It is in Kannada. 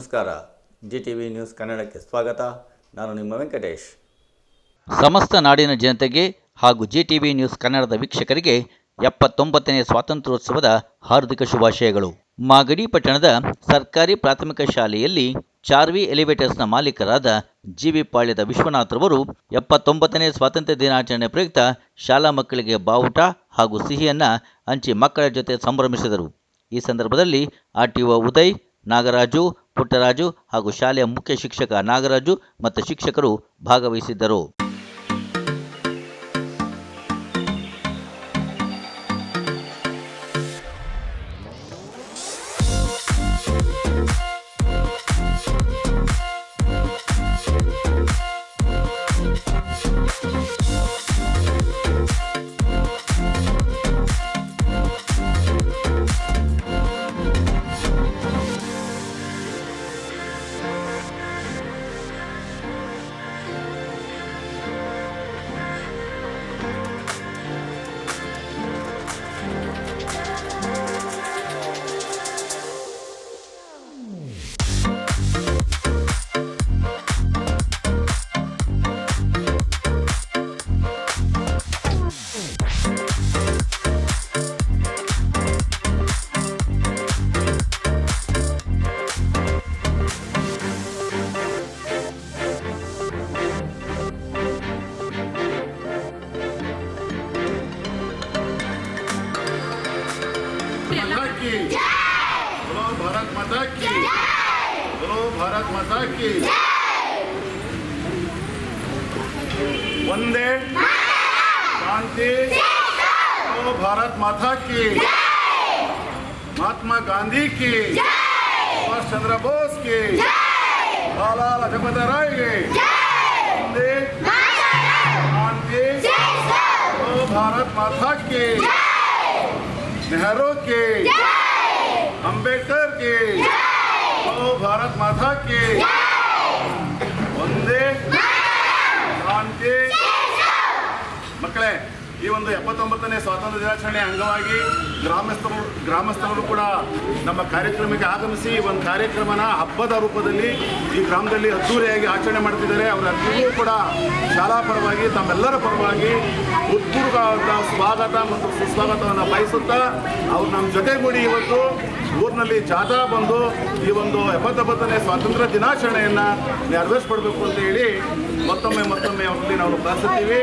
ನಮಸ್ಕಾರ. ಜಿ ಟಿ ವಿ ನ್ಯೂಸ್ ಕನ್ನಡಕ್ಕೆ ಸ್ವಾಗತ. ನಾನು ನಿಮ್ಮ ವೆಂಕಟೇಶ್. ಸಮಸ್ತ ನಾಡಿನ ಜನತೆಗೆ ಹಾಗೂ ಜಿ ಟಿ ವಿ ನ್ಯೂಸ್ ಕನ್ನಡದ ವೀಕ್ಷಕರಿಗೆ ಎಪ್ಪತ್ತೊಂಬತ್ತನೇ ಸ್ವಾತಂತ್ರ್ಯೋತ್ಸವದ ಹಾರ್ದಿಕ ಶುಭಾಶಯಗಳು. ಮಾಗಡಿ ಪಟ್ಟಣದ ಸರ್ಕಾರಿ ಪ್ರಾಥಮಿಕ ಶಾಲೆಯಲ್ಲಿ ಚಾರ್ವಿ ಎಲಿವೇಟರ್ಸ್ನ ಮಾಲೀಕರಾದ ಜಿ ವಿ ಪಾಳ್ಯದ ವಿಶ್ವನಾಥ್ರವರು ಎಪ್ಪತ್ತೊಂಬತ್ತನೇ ಸ್ವಾತಂತ್ರ್ಯ ದಿನಾಚರಣೆ ಪ್ರಯುಕ್ತ ಶಾಲಾ ಮಕ್ಕಳಿಗೆ ಬಾವುಟ ಹಾಗೂ ಸಿಹಿಯನ್ನ ಹಂಚಿ ಮಕ್ಕಳ ಜೊತೆ ಸಂಭ್ರಮಿಸಿದರು. ಈ ಸಂದರ್ಭದಲ್ಲಿ R T O Uday, Nagaraju Puttaraju ಹಾಗೂ ಶಾಲೆಯ ಮುಖ್ಯ ಶಿಕ್ಷಕ ನಾಗರಾಜು ಮತ್ತು ಶಿಕ್ಷಕರು ಭಾಗವಹಿಸಿದ್ದರು. की बोलो भारत माता की बोलो भारत माता की वंदे शांति बोलो भारत माता की महात्मा गांधी की सुभाष चंद्र बोस की लाला लजपत राय की वंदे भारत माता की नेहरू की आंबेडकर के। तो भारत माता के। वंदे शांति। मकड़े ಈ ಒಂದು ಎಪ್ಪತ್ತೊಂಬತ್ತನೇ ಸ್ವಾತಂತ್ರ್ಯ ದಿನಾಚರಣೆ ಅಂಗವಾಗಿ ಗ್ರಾಮಸ್ಥರು ಗ್ರಾಮಸ್ಥರು ಕೂಡ ನಮ್ಮ ಕಾರ್ಯಕ್ರಮಕ್ಕೆ ಆಗಮಿಸಿ ಈ ಒಂದು ಕಾರ್ಯಕ್ರಮನ ಹಬ್ಬದ ರೂಪದಲ್ಲಿ ಈ ಗ್ರಾಮದಲ್ಲಿ ಅದ್ದೂರಿಯಾಗಿ ಆಚರಣೆ ಮಾಡ್ತಿದ್ದಾರೆ. ಅವರೆಲ್ಲರಿಗೂ ಕೂಡ ಶಾಲಾ ಪರವಾಗಿ, ತಮ್ಮೆಲ್ಲರ ಪರವಾಗಿ ಉತ್ಪೂರ್ವವಾದ ಸ್ವಾಗತ ಮತ್ತು ಸುಸ್ವಾಗತವನ್ನು ಬಯಸುತ್ತಾ ಅವ್ರು ನಮ್ಮ ಜೊತೆಗೂಡಿ ಇವತ್ತು ಊರಿನಲ್ಲಿ ಜಾಥಾ ಬಂದು ಈ ಒಂದು ಎಪ್ಪತ್ತೊಂಬತ್ತನೇ ಸ್ವಾತಂತ್ರ್ಯ ದಿನಾಚರಣೆಯನ್ನು ನೆರವೇರಿಸ್ಕೊಡ್ಬೇಕು ಅಂತ ಹೇಳಿ ಮತ್ತೊಮ್ಮೆ ಮತ್ತೊಮ್ಮೆ ಅವರಲ್ಲಿ ನಾವು ಪ್ರಾರ್ಥಿಸ್ತೀವಿ.